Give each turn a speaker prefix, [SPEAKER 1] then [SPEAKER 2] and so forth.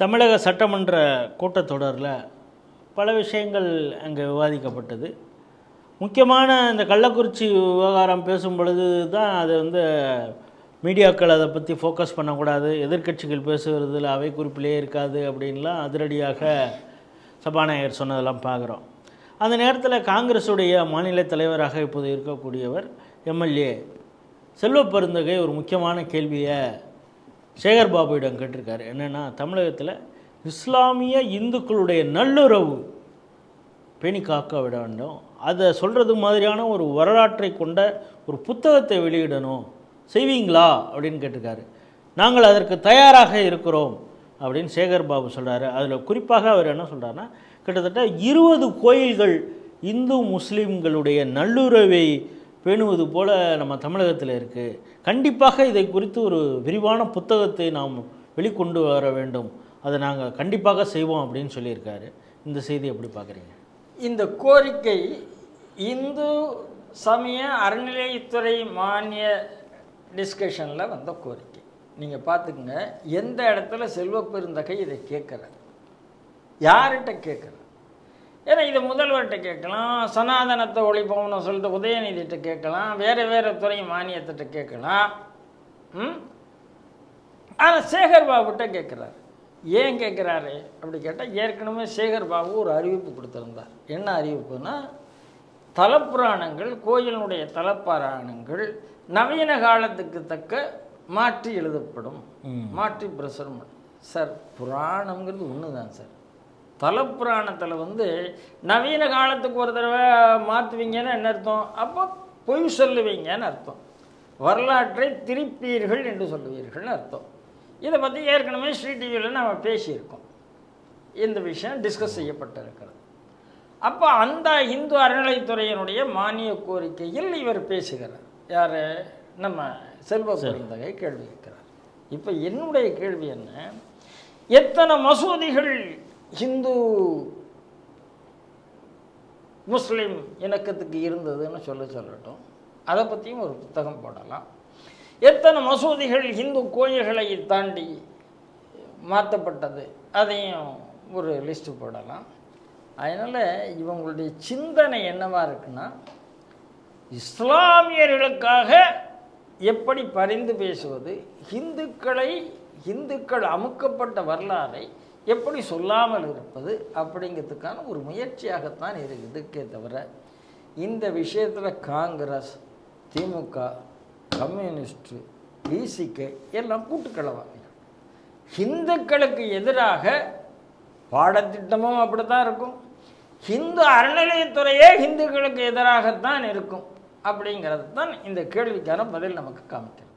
[SPEAKER 1] தமிழக சட்டமன்ற கூட்டத்தொடரில் பல விஷயங்கள் அங்கே விவாதிக்கப்பட்டது. முக்கியமான இந்த கள்ளக்குறிச்சி விவகாரம் பேசும் பொழுது தான் அது வந்து மீடியாக்கள் அதை பற்றி ஃபோக்கஸ் பண்ணக்கூடாது. எதிர்க்கட்சிகள் பேசுகிறதுல அவை குறிப்பிலே இருக்காது அப்படின்லாம் அதிரடியாக சபாநாயகர் சொன்னதெல்லாம் பார்க்குறோம். அந்த நேரத்தில் காங்கிரஸுடைய மாநில தலைவராக இப்போது இருக்கக்கூடியவர் எம்எல்ஏ. செல்வ பெருந்தகை ஒரு முக்கியமான கேள்வியை சேகர் பாபுவிடம் கேட்டிருக்காரு. என்னென்னா தமிழகத்தில் இஸ்லாமிய இந்துக்களுடைய நல்லுறவு பேணி காக்க விட வேண்டும். அதை சொல்கிறது மாதிரியான ஒரு வரலாற்றை கொண்ட ஒரு புத்தகத்தை வெளியிடணும். செய்வீங்களா? அப்படின்னு கேட்டிருக்காரு. நாங்கள் அதற்கு தயாராக இருக்கிறோம் அப்படின்னு சேகர் பாபு சொல்கிறாரு அதில் குறிப்பாக அவர் என்ன சொல்கிறாருன்னா கிட்டத்தட்ட இருபது கோயில்கள் இந்து முஸ்லீம்களுடைய நல்லுறவை பேணுவது போல நம்ம தமிழகத்தில் இருக்குது கண்டிப்பாக இதை குறித்து ஒரு விரிவான புத்தகத்தை நாம் வெளிக்கொண்டு வர வேண்டும். அதை நாங்கள் கண்டிப்பாக செய்வோம் அப்படின்னு சொல்லியிருக்காரு. இந்த செய்தி எப்படி பார்க்குறீங்க?
[SPEAKER 2] இந்த கோரிக்கை இந்து சமய அறநிலையத்துறை மானிய டிஸ்கஷனில் வந்த கோரிக்கை. நீங்கள் பார்த்துக்குங்க எந்த இடத்துல செல்வப்பெருந்தகை இதை கேட்குற யார்கிட்ட கேட்குற ஏன்னா இதை முதல்வர்கிட்ட கேட்கலாம் சனாதனத்தை ஒழிப்போம்னு சொல்லிட்டு உதயநிதிட்ட கேட்கலாம் வேறு வேறு துறை மானியத்திட்ட கேட்கலாம். ம்? ஆனால் சேகர் பாபுகிட்ட கேட்குறாரு. ஏன் கேட்குறாரு அப்படி கேட்டால் ஏற்கனவே சேகர் பாபு ஒரு அறிவிப்பு கொடுத்துருந்தார். என்ன அறிவிப்புனா தலப்புராணங்கள் கோயிலினுடைய தலப்புராணங்கள் நவீன காலத்துக்கு தக்க மாற்றி எழுதப்படும். மாற்றி பிரசுரம். சார் புராணம்ங்கிறது ஒன்று தான் சார். தலப்புராணத்தில் வந்து நவீன காலத்துக்கு ஒரு தடவை மாற்றுவீங்கன்னு என்ன அர்த்தம்? அப்போ பொய் சொல்லுவீங்கன்னு அர்த்தம். வரலாற்றை திருப்பீர்கள் என்று சொல்லுவீர்கள்னு அர்த்தம். இதை பற்றி ஏற்கனவே ஸ்ரீ டிவியில் நம்ம பேசியிருக்கோம். இந்த விஷயம் டிஸ்கஸ் செய்யப்பட்டிருக்கிறது. அப்போ அந்த இந்து அறநிலைத்துறையினுடைய மானிய கோரிக்கையில் இவர் பேசுகிறார். யார்? நம்ம செல்வ பெருந்தகை கேள்வி கேட்கிறார். இப்போ என்னுடைய கேள்வி என்ன? எத்தனை மசூதிகள் ஹிந்து முஸ்லீம் இணக்கத்துக்கு இருந்ததுன்னு சொல்ல சொல்லட்டும். அதை பற்றியும் ஒரு புத்தகம் போடலாம். எத்தனை மசூதிகள் இந்து கோயில்களை தாண்டி மாற்றப்பட்டது அதையும் ஒரு லிஸ்ட்டு போடலாம். அதனால் இவங்களுடைய சிந்தனை என்னவாக இருக்குன்னா இஸ்லாமியர்களுக்காக எப்படி பரிந்து பேசுவது இந்துக்களை இந்துக்கள் அமுக்கப்பட்ட வரலாறை எப்படி சொல்லாமல் இருப்பது அப்படிங்கிறதுக்கான ஒரு முயற்சியாகத்தான் இருக்குதுக்கே தவிர இந்த விஷயத்தில் காங்கிரஸ் திமுக கம்யூனிஸ்ட்டு பிசிகே எல்லாம் கூட்டுக்கலவாங்க ஹிந்துக்களுக்கு எதிராக பாடத்திட்டமும் அப்படி தான் இருக்கும். ஹிந்து அறநிலையத்துறையே ஹிந்துக்களுக்கு எதிராகத்தான் இருக்கும் அப்படிங்கிறது தான் இந்த கேள்விக்கான பதில் நமக்கு காமிக்கிறது